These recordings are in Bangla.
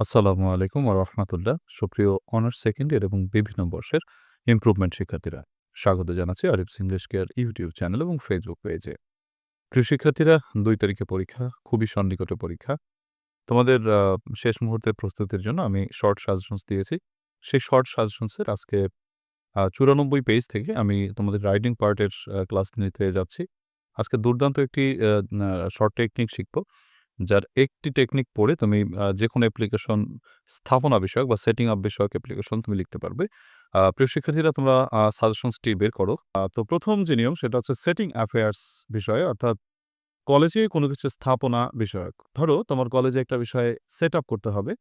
আসসালামু আলাইকুম রাহমাতুল্লাহ। সুপ্রিয় অনার্স সেকেন্ড ইয়ার এবং বিভিন্ন বর্ষের ইমপ্রুভমেন্ট শিক্ষার্থীরা, স্বাগত জানাচ্ছি Arif's English care YouTube channel এবং ফেসবুক পেজে। প্রিয় শিক্ষার্থীরা ২ তারিখে পরীক্ষা, খুবই সন্নিকট পরীক্ষা। তোমাদের শেষ মুহূর্তের প্রস্তুতির জন্য আমি শর্ট সাজেশনস দিয়েছি। সেই শর্ট সাজেশনসের আজকে চুরানব্বই পেজ থেকে আমি তোমাদের রাইডিং পার্টের ক্লাস নিতে যাচ্ছি। আজকে দুর্দান্ত একটি শর্ট টেকনিক শিখব। যার একটি টেকনিক পড়ে তুমি আ যেকোনো অ্যাপ্লিকেশন স্থাপনা বিষয়ক বা সেটিং আপ বিষয়ক অ্যাপ্লিকেশন তুমি লিখতে পারবে। প্রিয় শিক্ষার্থীরা তোমরা সাজেশনসটি বের করো। তো প্রথম যে নিয়ম সেটা হচ্ছে সেটিং অ্যাফেয়ার্স বিষয়ে অর্থাৎ কলেজে কোনো কিছু স্থাপনা বিষয়ক। ধরো তোমার কলেজে একটা বিষয়ে সেটআপ করতে হবে।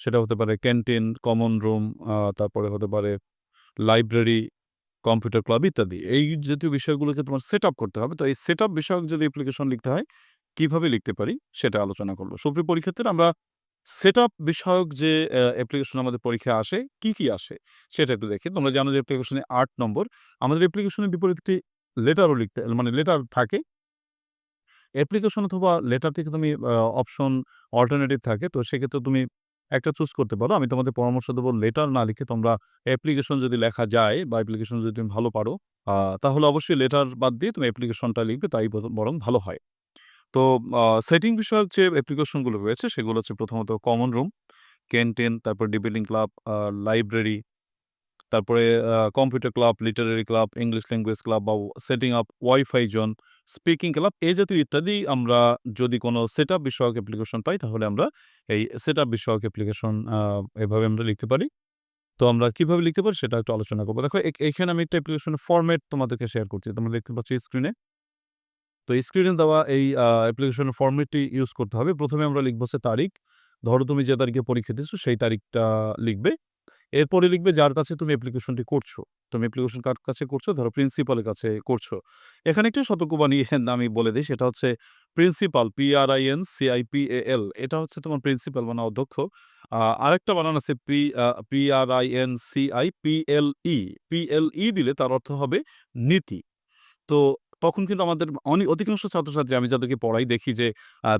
সেটা হতে পারে ক্যান্টিন, কমন রুম, তারপরে হতে পারে লাইব্রেরি, কম্পিউটার ক্লাব ইত্যাদি। এই জাতীয় বিষয়গুলোকে তোমার সেটআপ করতে হবে। তো এই সেটআপ বিষয়ক যদি অ্যাপ্লিকেশন লিখতে হয়, কীভাবে লিখতে পারি সেটা আলোচনা করল সুপ্রিয় পরীক্ষার্থীরা আমরা সেট আপ বিষয়ক যে অ্যা অ্যাপ্লিকেশন আমাদের পরীক্ষা আসে, কি, কি আসে সেটা একটু দেখি। তোমরা জানো যে অ্যাপ্লিকেশনে আট নম্বর। আমাদের অ্যাপ্লিকেশনের বিপরীতে একটি লেটারও লিখতে মানে লেটার থাকে। অ্যাপ্লিকেশন অথবা লেটার থেকে তুমি অপশন অল্টারনেটিভ থাকে। তো সেক্ষেত্রে তুমি একটা চুজ করতে পারো। আমি তোমাদের পরামর্শ দেবো লেটার না লিখে তোমরা অ্যাপ্লিকেশন যদি লেখা যায় বা অ্যাপ্লিকেশন যদি তুমি ভালো পারো, তাহলে অবশ্যই লেটার বাদ দিয়ে তুমি অ্যাপ্লিকেশনটা লিখবে তাই বরং ভালো হয়। তো সেটিং বিষয়ক যে অ্যাপ্লিকেশনগুলো রয়েছে সেগুলো হচ্ছে প্রথমত কমন রুম, ক্যান্টিন, তারপর ডিবেটিং ক্লাব, লাইব্রেরি, তারপরে computer club, literary club, English language club বা setting up wifi zone, speaking club এই জাতীয় ইত্যাদি আমরা যদি কোনো সেটআপ বিষয়ক অ্যাপ্লিকেশন পাই তাহলে আমরা এই সেটআপ বিষয়ক অ্যাপ্লিকেশন এভাবে আমরা লিখতে পারি। তো আমরা কীভাবে লিখতে পারি সেটা একটু আলোচনা করব দেখো এখানে আমি একটা অ্যাপ্লিকেশনের ফরম্যাট তোমাদেরকে শেয়ার করছি। তোমরা দেখতে পাচ্ছ স্ক্রিনে। তো স্ক্রিনে দেওয়া এই অ্যাপ্লিকেশনের ফরম্যাটটি ইউজ করতে হবে। প্রথমে আমরা লিখব সে তারিখ। ধরো তুমি যে তারিখে পরীক্ষা দিচ্ছ সেই তারিখটা লিখবে। এরপরে লিখবে যার কাছে তুমি অ্যাপ্লিকেশনটি করছ। তুমি অ্যাপ্লিকেশন কার কাছে করছ? ধরো প্রিন্সিপালের কাছে করছ। এখানে একটি সতর্কবাণী আমি বলে দিই, সেটা হচ্ছে প্রিন্সিপাল P-R-I-N-C-I-P-A-L এটা হচ্ছে তোমার প্রিন্সিপাল মানে অধ্যক্ষ। আরেকটা বানান আছে পি আ P-R-I-N-C-I-P-L-E P-L-E দিলে তার অর্থ হবে নীতি। তো তখন কিন্তু আমাদের অনেক অধিকাংশ ছাত্রছাত্রী আমি যাদেরকে পড়াই দেখি যে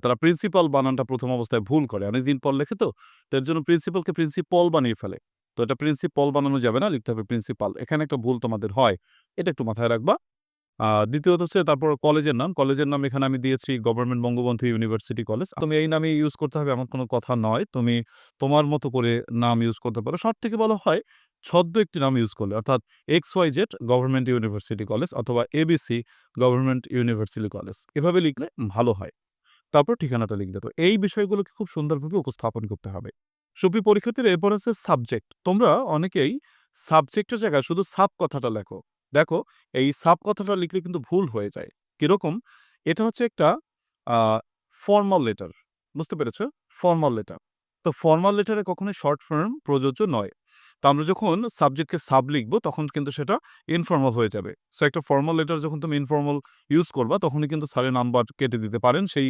তারা প্রিন্সিপাল বানানটা প্রথম অবস্থায় ভুল করে। অনেকদিন পর লেখে তো। তার জন্য প্রিন্সিপালকে প্রিন্সিপল বানিয়ে ফেলে। তো এটা প্রিন্সিপল বানানো যাবে না, লিখতে হবে প্রিন্সিপাল। এখানে একটা ভুল তোমাদের হয়। এটা একটু মাথায় রাখবা। দ্বিতীয়ত হচ্ছে তারপর কলেজের নাম। কলেজের নাম এখানে আমি দিয়েছি গভর্নমেন্ট বঙ্গবন্ধু ইউনিভার্সিটি কলেজ। তুমি এই নামই ইউজ করতে হবে এমন কোনো কথা নয়। তুমি তোমার মতো করে নাম ইউজ করতে পারো। সব থেকে ভালো হয় ছদ্ম একটি নাম ইউজ করলে, অর্থাৎ X Y Z government university college অথবা এবিসি গভর্নমেন্ট ইউনিভার্সিটি কলেজ। এভাবে লিখলে ভালো হয়। তারপর ঠিকানাটা লিখবে। তো এই বিষয়গুলোকে খুব সুন্দরভাবে উপস্থাপন করতে হবে। সুপ্রিয় পরীক্ষার্থীরা, এরপর আছে সাবজেক্ট। তোমরা অনেকেই সাবজেক্টের জায়গায় শুধু সাব কথাটা লেখো। দেখো, এই সাব কথাটা লিখলে কিন্তু ভুল হয়ে যায়। কীরকম? এটা হচ্ছে একটা ফর্মাল লেটার। বুঝতে পেরেছ? Formal letter. তো ফর্মাল লেটারে কখনোই শর্ট ফর্ম প্রযোজ্য নয়। তো আমরা যখন সাবজেক্টকে সাব লিখব, তখন কিন্তু সেটা ইনফর্মাল হয়ে যাবে। সো একটা ফর্মাল লেটার যখন তুমি ইনফর্মাল ইউজ করবা, তখনই কিন্তু স্যারের নাম্বার কেটে দিতে পারেন। সেই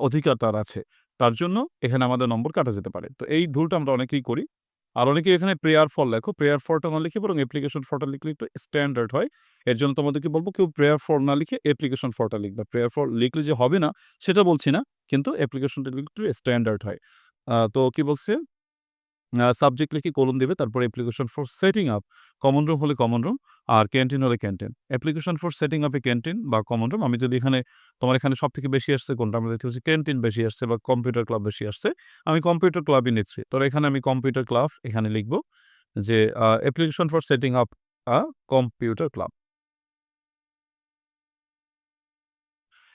অধিকার তার আছে। তার জন্য এখানে আমাদের নম্বর কাটা যেতে পারে। তো এই ভুলটা আমরা অনেকেই করি। আর অনেকেই এখানে প্রেয়ার ফর লেখো। প্রেয়ার ফরটা না লিখে বরং অ্যাপ্লিকেশন ফরটা লিখলে একটু স্ট্যান্ডার্ড হয়। এর জন্য তোমাদেরকে বলব কেউ প্রেয়ার ফর না লিখে অ্যাপ্লিকেশন ফরটা লিখবা। প্রেয়ার ফর লিখলে যে হবে না, সেটা বলছি না। কিন্তু অ্যাপ্লিকেশনটা লিখলে একটু স্ট্যান্ডার্ড হয়। তো কি বলছে? সাবজেক্ট লিখে কোলন দিবে। তারপর application for setting up common room হলে কমন রুম আর ক্যান্টিন হলে canteen. Application for setting up a canteen বা কমন রুম আমি যদি এখানে, তোমার এখানে সব থেকে বেশি আসছে কোনটা? আমরা দেখতে পাচ্ছি ক্যান্টিন বেশি আসছে বা কম্পিউটার ক্লাব বেশি আসছে। আমি কম্পিউটার ক্লাবই নিচ্ছি। তো এখানে আমি কম্পিউটার ক্লাব এখানে লিখব যে application for setting up a computer club.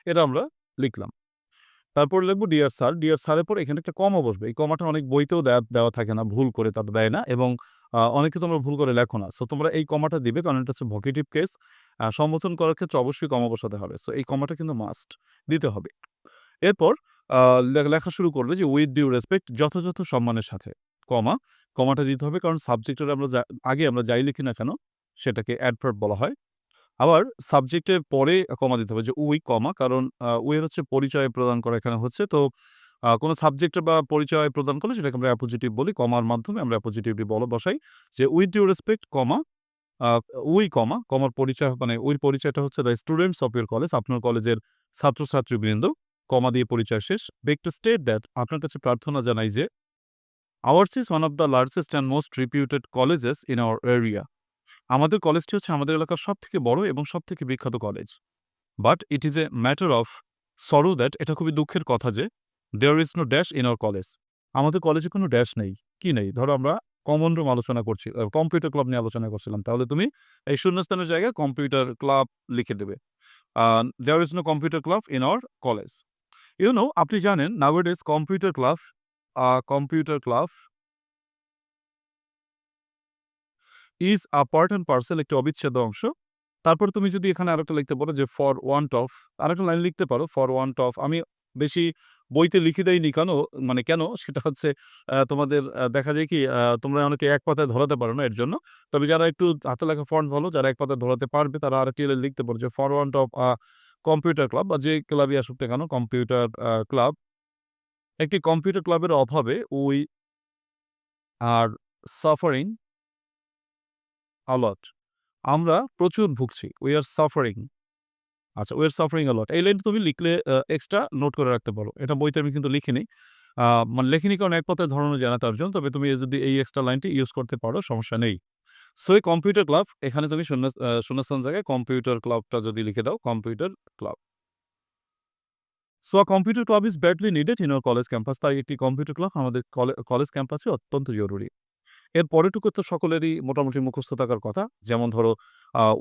এটা আমরা লিখলাম। তারপর লিখব ডিয়ার স্যার। ডিয়ার স্যারের পরে এখানে একটা কমা বসবে। এই কমাটা অনেক বইতেও দেওয়া থাকে না। ভুল করে তারা দেয় না এবং অনেকে তোমরা ভুল করে লেখো না। সো তোমরা এই কমাটা দিবে কারণ এটা হচ্ছে ভোকেটিভ কেস। সম্বোধন করার ক্ষেত্রে অবশ্যই কমা বসাতে হবে। সো এই কমাটা কিন্তু মাস্ট দিতে হবে। এরপর লেখা শুরু করবে যে উইথ ডিউ রেসপেক্ট যথাযথ সম্মানের সাথে, কমা, কমাটা দিতে হবে কারণ সাবজেক্টের আমরা আগে আমরা যাই লিখি না কেন সেটাকে অ্যাডভার্ব বলা হয়। আবার সাবজেক্টের পরে কমা দিতে হবে যে উই, কমা কারণ আ উই এর হচ্ছে পরিচয় প্রদান করা এখানে হচ্ছে। তো কোনো সাবজেক্ট বা পরিচয় প্রদান করলে সেটাকে আমরা অ্যাপোজিটিভ বলি। কমার মাধ্যমে আমরা অ্যাপোজিটিভলি বল বসাই যে with due respect, comma we, comma, কমার পরিচয় মানে উইর পরিচয়টা হচ্ছে the students of your college আপনার কলেজের ছাত্রছাত্রীবৃন্দ, কমা দিয়ে পরিচয় শেষ। বেক টু স্টেট দ্যাট আপনার কাছে প্রার্থনা জানাই যে ours is one of the largest and most reputed colleges in our area আমাদের কলেজটি হচ্ছে আমাদের এলাকার সব থেকে বড় এবং সব থেকে বিখ্যাত college. But it is a matter of sorrow that এটা খুবই দুঃখের কথা যে there is no dash in our college আমাদের কলেজে কোনো ড্যাশ নেই, কি নেই? ধরো আমরা কমন রুম আলোচনা করছি কম্পিউটার ক্লাব নিয়ে আলোচনা করছিলাম, তাহলে তুমি এই শূন্যস্থানের জায়গায় কম্পিউটার ক্লাব লিখে দেবে। There is no computer club in our college you know আপনি জানেন nowadays is computer club computer club is a part and parcel একটি অবিচ্ছেদ্য অংশ। তারপর তুমি যদি এখানে আরেকটা লিখতে পারো যে ফর ওয়ান অফ আরেকটা লাইন লিখতে পারো ফর ওয়ান অফ আমি বেশি বইতে লিখে দেয়নি কেন মানে কেন? সেটা হচ্ছে তোমাদের দেখা যায় কি তোমরা অনেকে এক পাতায় ধরাতে পারো না এর জন্য। তবে যারা একটু হাতে লেখা ফন্ট ভালো, যারা এক পাতায় ধরাতে পারবে, তারা আরেকটি লিখতে পারো যে for one of computer club বা যে ক্লাবই আসুক না কেন কম্পিউটার ক্লাব একটি কম্পিউটার ক্লাবের অভাবে উই আর সাফারিং আলট আমরা প্রচুর ভুগছি। উই আর সাফারিং আচ্ছা we are suffering a lot এই লাইনটা তুমি লিখলে এক্সট্রা নোট করে রাখতে পারো। এটা বইতে আমি কিন্তু লিখিনি। মানে লেখিনি কারণ এক কথায় ধরানো যায় না তার জন্য। তবে তুমি যদি এই এক্সট্রা লাইনটি ইউজ করতে পারো, সমস্যা নেই। সো এই কম্পিউটার ক্লাব এখানে তুমি শূন্য শূন্যস্থান জায়গায় কম্পিউটার ক্লাবটা যদি লিখে দাও computer club so a computer club is badly needed in our college campus তাই একটি কম্পিউটার ক্লাব আমাদের কলেজ ক্যাম্পাসে অত্যন্ত জরুরি। এর পরেটুকু তো সকলেরই মোটামুটি মুখস্থ থাকার কথা। যেমন ধরো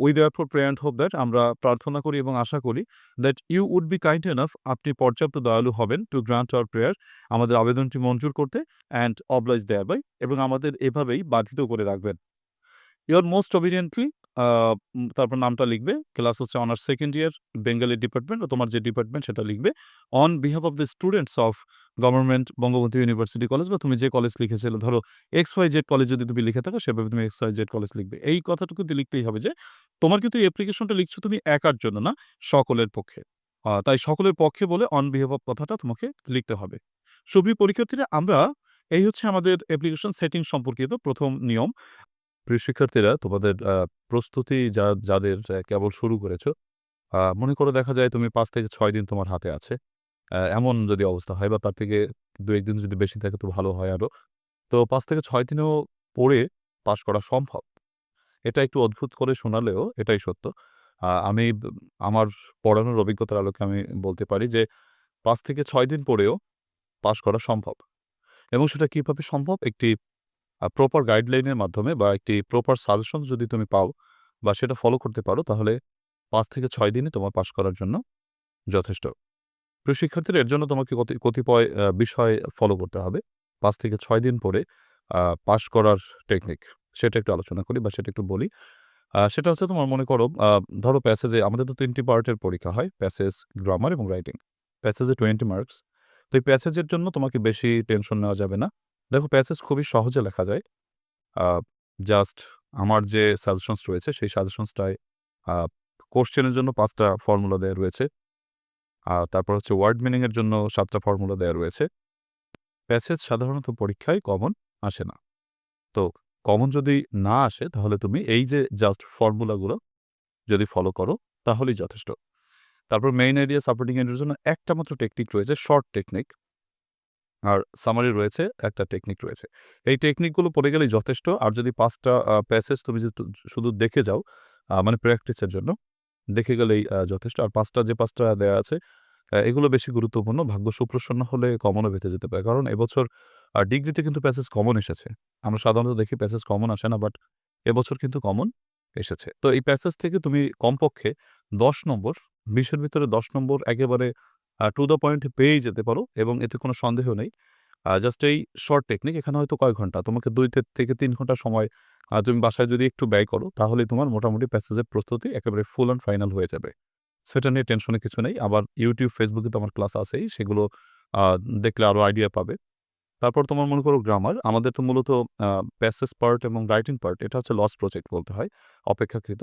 we therefore pray and hope that আমরা প্রার্থনা করি এবং আশা করি that you would be kind enough আপনি পর্যাপ্ত দয়ালু হবেন টু গ্রান্ট আওয়ার প্রেয়ার আমাদের আবেদনটি মঞ্জুর করতে অ্যান্ড অবলাইজ দেয়ার বাই এবং আমাদের এভাবেই বাধিত করে রাখবেন। ইউর মোস্ট অবিডিয়েন্টলি তারপর নামটা লিখবে। ক্লাস হচ্ছে honours second year Bengali department তোমার যে ডিপার্টমেন্ট সেটা লিখবে। On behalf of the students of government Bangabandhu university college বা তুমি যে কলেজ লিখেছিলে, ধরো এক্স ওয়াই জেড কলেজ যদি তুমি লিখে থাকো, সেভাবে তুমি এক্স ওয়াই জেড কলেজ লিখবে। এই কথাটুকু লিখতেই হবে যে, তোমার কিন্তু অ্যাপ্লিকেশনটা লিখছো তুমি একার জন্য, না সকলের পক্ষে। তাই সকলের পক্ষে বলে অন বিহেভ অফ কথাটা তোমাকে লিখতে হবে। সুপ্রিয় পরীক্ষার্থীরা, আমরা, এই হচ্ছে আমাদের অ্যাপ্লিকেশন সেটিং সম্পর্কিত প্রথম নিয়ম। প্রিয় শিক্ষার্থীরা, তোমাদের প্রস্তুতি যা, যাদের কেবল শুরু করেছ মনে করো দেখা যায় তুমি পাঁচ থেকে ছয় দিন তোমার হাতে আছে। এমন যদি অবস্থা হয় বা তার থেকে দু একদিন যদি বেশি থাকে তো ভালো হয় আরও তো পাঁচ থেকে ছয় দিনেও পড়ে পাশ করা সম্ভব। এটা একটু অদ্ভুত করে শোনালেও এটাই সত্য। আমি, আমার পড়ানোর অভিজ্ঞতার আলোকে আমি বলতে পারি যে, পাঁচ থেকে ছয় দিন পড়েও পাশ করা সম্ভব। এবং সেটা কীভাবে সম্ভব? একটি প্রপার গাইডলাইনের মাধ্যমে বা একটি প্রপার সাজেশন যদি তুমি পাও বা সেটা ফলো করতে পারো, তাহলে পাঁচ থেকে ছয় দিনে তোমার পাশ করার জন্য যথেষ্ট। প্রিয় শিক্ষার্থীরা এর জন্য তোমাকে কতি- কতিপয় বিষয় ফলো করতে হবে। পাঁচ থেকে ছয় দিন পরে পাশ করার টেকনিক সেটা একটু আলোচনা করি বা সেটা একটু বলি। সেটা হচ্ছে তোমার মনে করো ধরো প্যাসেজে আমাদের তো তিনটি পার্টের পরীক্ষা হয় প্যাসেজ গ্রামার এবং রাইটিং প্যাসেজে টোয়েন্টি মার্কস তো এই প্যাসেজের জন্য তোমাকে বেশি টেনশন নেওয়া যাবে না। দেখো প্যাসেজ খুবই সহজে লেখা যায়। জাস্ট আমার যে সাজেশনস রয়েছে, সেই সাজেশনসটায় কোশ্চেনের জন্য পাঁচটা ফর্মুলা দেওয়া রয়েছে। আর তারপর হচ্ছে ওয়ার্ড মিনিংয়ের জন্য সাতটা ফর্মুলা দেওয়া রয়েছে। প্যাসেজ সাধারণত পরীক্ষায় কমন আসে না। তো কমন যদি না আসে, তাহলে তুমি এই যে জাস্ট ফর্মুলাগুলো যদি ফলো করো, তাহলেই যথেষ্ট। তারপর মেইন এরিয়া সাপোর্টিং এরিয়ার জন্য একটা মাত্র টেকনিক রয়েছে শর্ট টেকনিক আর সামারি রয়েছে, একটা টেকনিক রয়েছে। এই টেকনিকগুলো পড়ে গেলেই যথেষ্ট। আর যদি পাঁচটা প্যাসেজ তুমি শুধু দেখে যাও মানে প্র্যাকটিসের জন্য, দেখে গেলেই যথেষ্ট। আর পাঁচটা, যে পাঁচটা দেওয়া আছে এগুলো বেশি গুরুত্বপূর্ণ। ভাগ্য সুপ্রসন্ন হলে কমনও পেতে যেতে পারে। কারণ এবছর ডিগ্রিতে কিন্তু প্যাসেজ কমন এসেছে। আমরা সাধারণত দেখি প্যাসেজ কমন আসে না বাট এবছর কিন্তু কমন এসেছে। তো এই প্যাসেজ থেকে তুমি কমপক্ষে দশ নম্বর, বিশের ভিতরে দশ নম্বর একেবারে টু দ্য পয়েন্ট পেয়েই যেতে পারো এবং এতে কোনো সন্দেহ নেই। জাস্ট এই শর্ট টেকনিক এখানে হয়তো কয় ঘণ্টা? তোমাকে দুই থেকে তিন ঘণ্টা সময় তুমি বাসায় যদি একটু ব্যয় করো তাহলে তোমার মোটামুটি প্যাসেজের প্রস্তুতি একেবারে ফুল অ্যান্ড ফাইনাল হয়ে যাবে। সেটা নিয়ে টেনশনে কিছু নেই। আবার ইউটিউব ফেসবুকে তো আমার ক্লাস আছেই, সেগুলো দেখলে আরও আইডিয়া পাবে। তারপর তোমার মনে করো গ্রামার আমাদের তো মূলত প্যাসেজ পার্ট এবং রাইটিং পার্ট এটা হচ্ছে লস প্রজেক্ট বলতে হয়, অপেক্ষাকৃত।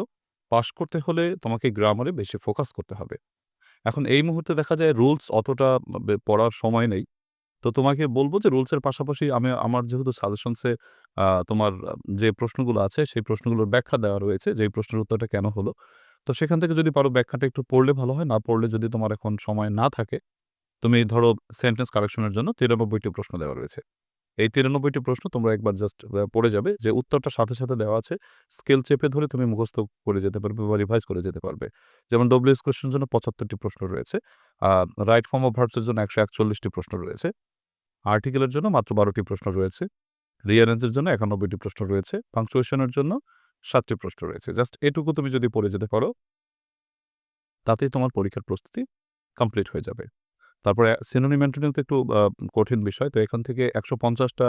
পাশ করতে হলে তোমাকে গ্রামারে বেশি ফোকাস করতে হবে। এখন এই মুহূর্তে দেখা যায় রুলস অতটা পড়ার সময় নেই। তো তোমাকে বলব যে রুলসের পাশাপাশি আমি, আমার যেহেতু সাজেশনসে তোমার যে প্রশ্নগুলো আছে, সেই প্রশ্নগুলোর ব্যাখ্যা দেওয়া রয়েছে, যে প্রশ্নের উত্তরটা কেন হলো। তো সেখান থেকে যদি পারো ব্যাখ্যাটা একটু পড়লে ভালো হয়, না পড়লে যদি তোমার এখন সময় না থাকে, তুমি ধরো সেন্টেন্স কারেকশনের জন্য তিরানব্বইটি প্রশ্ন দেওয়া রয়েছে। এই ৯৩ টি প্রশ্ন তোমরা একবার জাস্ট পড়ে যাবে যে উত্তরটা সাথে, সাথে দেওয়া আছে। স্কেল চেপে ধরে তুমি মুখস্থ করে যেতে পারবে বা রিভাইজ করে যেতে পারবে। যেমন ডব্লিউএস কোয়েশ্চেন এর জন্য পঁচাত্তরটি প্রশ্ন রয়েছে। রাইট ফর্ম অফ ভার্বস এর জন্য একশো একচল্লিশটি প্রশ্ন রয়েছে। আর্টিকেলের জন্য মাত্র বারোটি প্রশ্ন রয়েছে। রিঅ্যারেঞ্জ এর জন্য একানব্বইটি প্রশ্ন রয়েছে। পাংচুয়েশন এর জন্য সাতটি প্রশ্ন রয়েছে। জাস্ট এটুকু তুমি যদি পড়ে যেতে পারো তাতেই তোমার পরীক্ষার প্রস্তুতি কমপ্লিট হয়ে যাবে। তারপরে সিনোনিম অ্যান্টোনিম তো একটু কঠিন বিষয়। তো এখান থেকে ১৫০ টা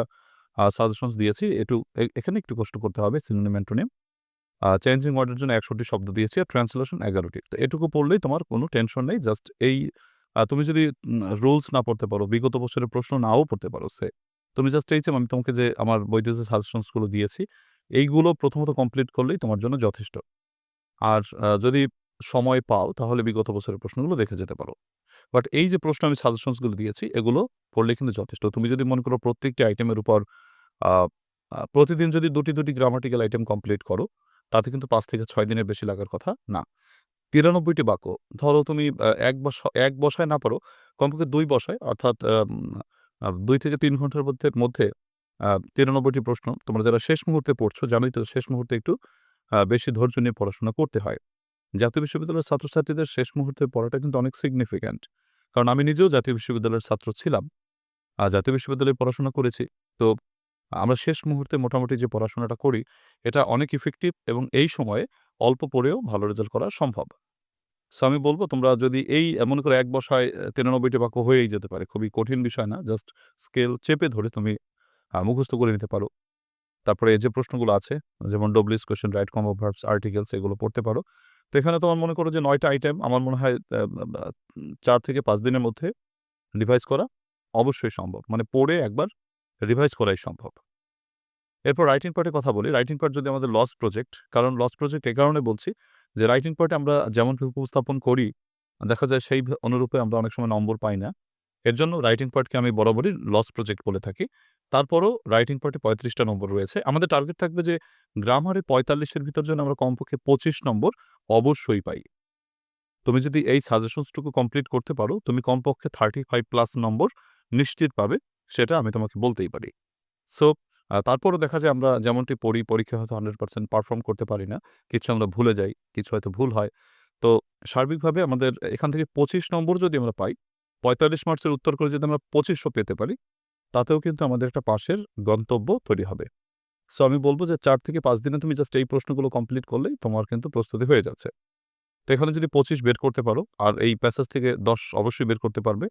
আ সাজেশনস দিয়েছি। একটু এখানে একটু কষ্ট করতে হবে সিনোনিম অ্যান্টোনিম। চেঞ্জিং ওয়ার্ডের জন্য একশোটি শব্দ দিয়েছি আর ট্রান্সলেশন এগারোটি তো এটুকু পড়লেই তোমার কোনো টেনশন নেই। জাস্ট এই তুমি যদি রুলস না পড়তে পারো, বিগত বছরের প্রশ্ন নাও পড়তে পারো সে তুমি জাস্ট এই আমি তোমাকে যে আমার বইতে যে সাজেশনসগুলো দিয়েছি, এইগুলো প্রথমত কমপ্লিট করলেই তোমার জন্য যথেষ্ট। আর যদি সময় পাও তাহলে বিগত বছরের প্রশ্নগুলো দেখে যেতে পারো। বাট এই যে প্রশ্ন আমি সাজেশনসগুলো দিয়েছি এগুলো পড়লে কিন্তু যথেষ্ট। তুমি যদি মনে করো প্রত্যেকটি আইটেমের উপর প্রতিদিন যদি ২ টি ২ গ্রামাটিক্যাল আইটেম কমপ্লিট করো, তাতে কিন্তু পাঁচ থেকে ছয় দিনের বেশি লাগার কথা না। ৯৩ টি বাক্য। ধরো তুমি এক বস এক বসায় না পারো, কমপক্ষে দুই বসায় অর্থাৎ দুই থেকে তিন ঘণ্টার মধ্যে মধ্যে আ ৯৩ টি প্রশ্ন তোমরা যারা শেষ মুহূর্তে পড়ছো জানোই তো শেষ মুহূর্তে একটু বেশি ধৈর্য নিয়ে পড়াশোনা করতে হয়। জাতীয় বিশ্ববিদ্যালয়ের ছাত্রছাত্রীদের শেষ মুহূর্তে পড়াটা কিন্তু অনেক সিগনিফিক্যান্ট। কারণ আমি নিজেও জাতীয় বিশ্ববিদ্যালয়ের ছাত্র ছিলাম। আর জাতীয় বিশ্ববিদ্যালয়ে পড়াশোনা করেছি। তো আমরা শেষ মুহূর্তে মোটামুটি যে পড়াশোনাটা করি, এটা অনেক ইফেক্টিভ এবং এই সময়ে অল্প পড়েও ভালো রেজাল্ট করা সম্ভব। সো আমি বলব তোমরা যদি এই আ মনে করো এক বসায় এ ৯৩ টি বাক্য হয়েই যেতে পারে। খুবই কঠিন বিষয় না। জাস্ট স্কেল চেপে ধরে তুমি মুখস্থ করে নিতে পারো। তারপরে যে প্রশ্নগুলো আছে যেমন WS question, right form of verbs, articles এগুলো পড়তে পারো। তো এখানে তোমার মনে করো যে নয়টা আইটেম আমার মনে হয় চার থেকে পাঁচ দিনের মধ্যে রিভাইজ করা অবশ্যই সম্ভব। মানে পড়ে একবার রিভাইজ করাই সম্ভব। এরপর রাইটিং পার্টে কথা বলি। রাইটিং পার্ট যদি আমাদের লস প্রজেক্ট, কারণ লস প্রজেক্ট এ কারণে বলছি যে রাইটিং পার্টে আমরা যেমন উপস্থাপন করি, দেখা যায় সেই অনুরূপে আমরা অনেক সময় নম্বর পাই না। এর জন্য রাইটিং পার্টকে আমি বরাবরই লস প্রজেক্ট বলে থাকি। তারপরও রাইটিং পার্টে পঁয়ত্রিশটা নম্বর রয়েছে। আমাদের টার্গেট থাকবে যে গ্রামারে ৪৫ এর ভিতর যেন আমরা কমপক্ষে ২৫ নম্বর অবশ্যই পাই। তুমি যদি এই সাজেশনসটুকু কমপ্লিট করতে পারো, তুমি কমপক্ষে 35 প্লাস নম্বর নিশ্চিত পাবে। সেটা আমি তোমাকে বলতেই পারি। সো তারপরও দেখা যায় আমরা যেমনটি পড়ি, পরীক্ষায় হয়তো 100% পারফর্ম করতে পারি না। কিছু আমরা ভুলে যাই, কিছু হয়তো ভুল হয়। তো সার্বিকভাবে আমাদের এখান থেকে ২৫ নম্বর যদি আমরা পাই, ৪৫ মার্চের উত্তর করে যদি আমরা ২৫০০ পেতে পারি, তাতেও কিন্তু আমাদের একটা পাশের গন্তব্য তৈরি হবে। সো আমি বলব যে চার থেকে পাঁচ দিনে তুমি জাস্ট এই প্রশ্নগুলো কমপ্লিট করলেই তোমার কিন্তু প্রস্তুতি হয়ে যাচ্ছে। তো এখানে যদি ২৫ বের করতে পারো আর এই প্যাসেজ থেকে ১০ অবশ্যই বের করতে পারবে।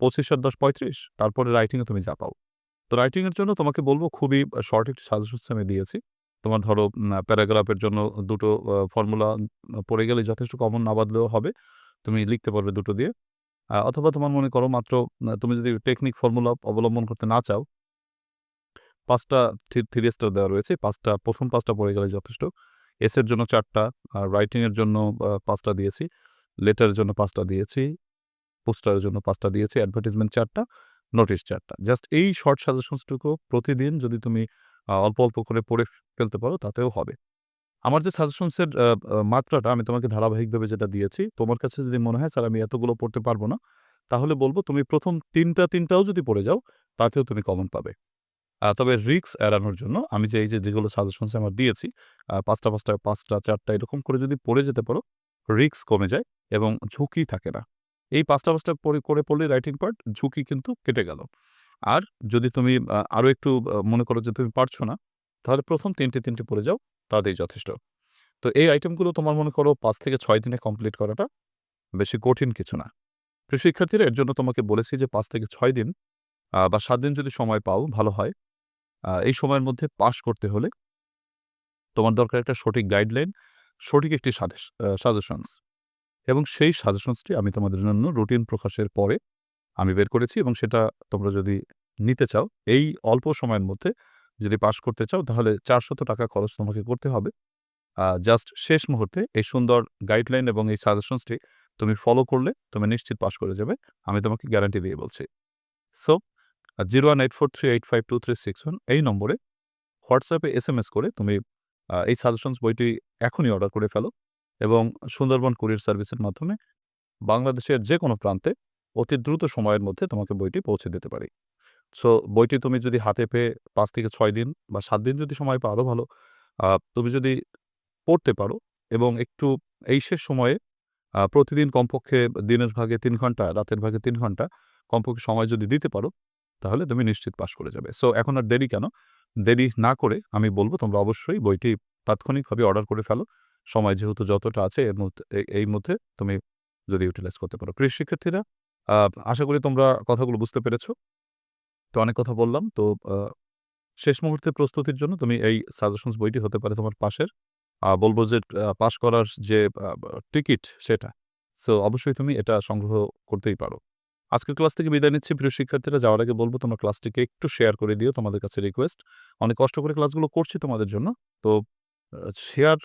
২৫ আর ১০ ৩৫ তারপরে রাইটিংয়ে তুমি যা পাও। তো রাইটিংয়ের জন্য তোমাকে বলব খুবই শর্ট একটি সাজেশনস আমি দিয়েছি। তোমার ধরো প্যারাগ্রাফের জন্য দুটো ফর্মুলা পড়ে গেলেই যথেষ্ট কমন না বাদলেও হবে। তুমি লিখতে পারবে দুটো দিয়ে। অথবা তোমার মনে করো মাত্র তুমি যদি টেকনিক ফর্মুলা অবলম্বন করতে না চাও ৫ টা থি থিরিস্টার দেওয়া রয়েছে। ৫ টা ১ম ৫ টা পড়ে গেলে যথেষ্ট। এসের জন্য চারটা আর রাইটিংয়ের জন্য পাঁচটা দিয়েছি। লেটারের জন্য পাঁচটা দিয়েছি। পোস্টারের জন্য পাঁচটা দিয়েছি। অ্যাডভার্টাইজমেন্ট ৪ টা, নোটিশ ৪ টা। জাস্ট এই শর্ট সাজেশনস টুকু প্রতিদিন যদি তুমি অল্প, অল্প করে পড়ে ফেলতে পারো তাতেও হবে। আমার যে সাজেশনস এর আ আ মাত্রাটা আমি তোমাকে ধারাবাহিকভাবে যেটা দিয়েছি, তোমার কাছে যদি মনে হয় স্যার আমি এতগুলো পড়তে পারব না, তাহলে বলব তুমি প্রথম তিনটা তিনটাও যদি পড়ে যাও, তাতেও তুমি কমন পাবে। তবে রিস্ক এড়ানোর জন্য আমি যে এই যে যেগুলো সাজেশনস আমার দিয়েছি, আ ৫ টা ৫ টা ৫ টা ৪ টা এরকম করে যদি পড়ে যেতে পারো, রিস্ক কমে যায় এবং ঝুঁকি থাকে না। এই ৫ টা ৫ পড়ে করে পড়লে রাইটিং পার্ট ঝুঁকি কিন্তু কেটে গেল। আর যদি তুমি আরও একটু মনে করো যে তুমি পারছ না, তাহলে ১ম ৩ টে ৩ পড়ে যাও, তাতেই যথেষ্ট। তো এই আইটেমগুলো তোমার মনে করো পাঁচ থেকে ৬ দিনে কমপ্লিট করাটা বেশি কঠিন কিছু না। প্রিয় শিক্ষার্থীরা এর জন্য তোমাকে বলেছি যে পাঁচ থেকে ৬ দিন বা সাত দিন যদি সময় পাও ভালো হয়। এই সময়ের মধ্যে পাস করতে হলে তোমার দরকার একটা সঠিক গাইডলাইন, সঠিক একটি সাজেশনস এবং সেই সাজেশনসটি আমি তোমাদের জন্য রুটিন প্রকাশের পরে আমি বের করেছি এবং সেটা তোমরা যদি নিতে চাও, এই অল্প সময়ের মধ্যে যদি পাস করতে চাও, তাহলে ৳৪০০ খরচ তোমাকে করতে হবে। জাস্ট শেষ মুহূর্তে এই সুন্দর গাইডলাইন এবং এই সাজেশনসটি তুমি ফলো করলে তুমি নিশ্চিত পাস করে যাবে। আমি তোমাকে গ্যারান্টি দিয়ে বলছি। সো আ 01843852361 এই নম্বরে হোয়াটসঅ্যাপে এস এম এস করে তুমি এই সাজেশনস বইটি এখনই অর্ডার করে ফেলো এবং সুন্দরবন কুরিয়ার সার্ভিসের মাধ্যমে বাংলাদেশের যেকোনো প্রান্তে অতি দ্রুত সময়ের মধ্যে তোমাকে বইটি পৌঁছে দিতে পারি। সো বইটি তুমি যদি হাতে পেয়ে পাঁচ থেকে ছয় দিন বা সাত দিন যদি সময় পাও আরও ভালো। তুমি যদি পড়তে পারো এবং একটু এই শেষ সময়ে প্রতিদিন কমপক্ষে দিনের ভাগে তিন ঘণ্টা, রাতের ভাগে তিন ঘণ্টা কমপক্ষে সময় যদি দিতে পারো, তাহলে তুমি নিশ্চিত পাশ করে যাবে। সো এখন আর দেরি কেন? দেরি না করে আমি বলব তোমরা অবশ্যই বইটি তাৎক্ষণিকভাবে অর্ডার করে ফেলো। সময় যেহেতু যতটা আছে এর মধ্যে এই মধ্যে তুমি যদি ইউটিলাইজ করতে পারো। কৃষি শিক্ষার্থীরা আশা করি তোমরা কথাগুলো বুঝতে পেরেছ। তো অনেক কথা বললাম। তো শেষ মুহূর্তে প্রস্তুতির জন্য তুমি এই সাজেশনস বইটি হতে পারে তোমার পাশের। বলব যে পাশ করার যে টিকিট সেটা। সো, অবশ্যই তুমি এটা সংগ্রহ করতেই পারো। আজকের ক্লাস থেকে বিদায় নিচ্ছি প্রিয় শিক্ষার্থীরা। যাওয়ার আগে বলব তোমার ক্লাসটিকে একটু শেয়ার করে দিও। তোমাদের কাছে রিকোয়েস্ট। অনেক কষ্ট করে ক্লাসগুলো করছি তোমাদের জন্য। তো শেয়ার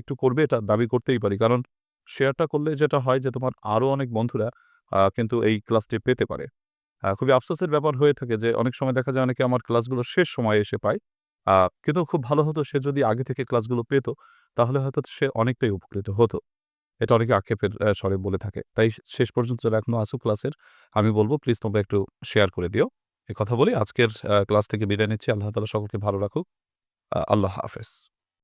একটু করবে এটা দাবি করতেই পারি। কারণ শেয়ারটা করলে যেটা হয় যে, তোমার আরও অনেক বন্ধুরা কিন্তু এই ক্লাসটি পেতে পারে। খুবই আফসোসের ব্যাপার হয়ে থাকে যে অনেক সময় দেখা যায় অনেকে আমার ক্লাসগুলো শেষ সময়ে এসে পায়। কিন্তু খুব ভালো হতো সে যদি আগে থেকে ক্লাসগুলো পেত, তাহলে হয়তো সে অনেকটাই উপকৃত হতো। এটা অনেকে আক্ষেপের স্বরে বলে থাকে। তাই শেষ পর্যন্ত যারা এখনও আছো ক্লাসের, আমি বলব প্লিজ তোমরা একটু শেয়ার করে দিও। এ কথা বলেই আজকের ক্লাস থেকে বিদায় নিচ্ছি। আল্লাহ তাআলা সকলকে ভালো রাখুক। আল্লাহ হাফেজ।